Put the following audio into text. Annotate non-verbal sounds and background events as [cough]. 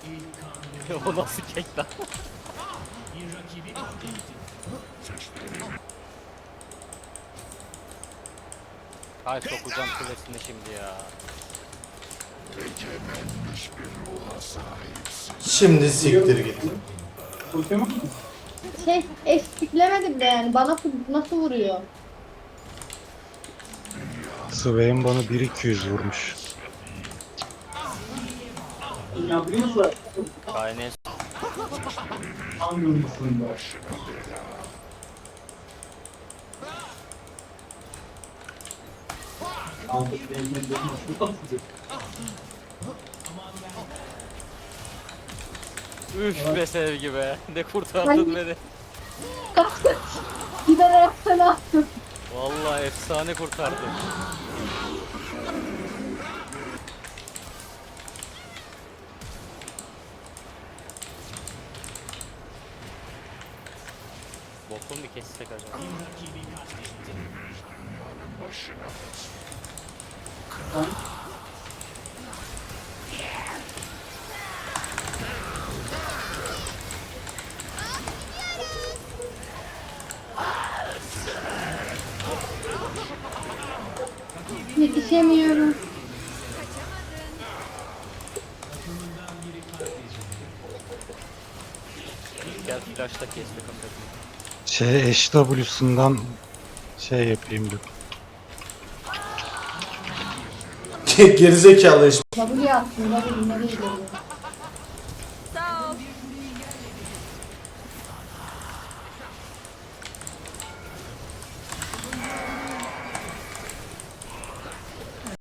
[laughs] o nasıl kek lan? Ay sokacağım kulesine şimdi ya. Şimdi siktir git. Şey eşliklemedim de yani bana fu- nasıl vuruyor? Swain bana 1-200 vurmuş. KNS Üf be sevgi be. Ne kurtardın beni. Giderek sana attım. Vallahi efsane kurtardın. Boku mu kessek acaba? Yetişemiyorum. Gel flash'ta kesti kafasını. Şey HW'sından şey yapayım dedim. Gerizekalı iş. W'ye attım. W'ye nereye geliyor?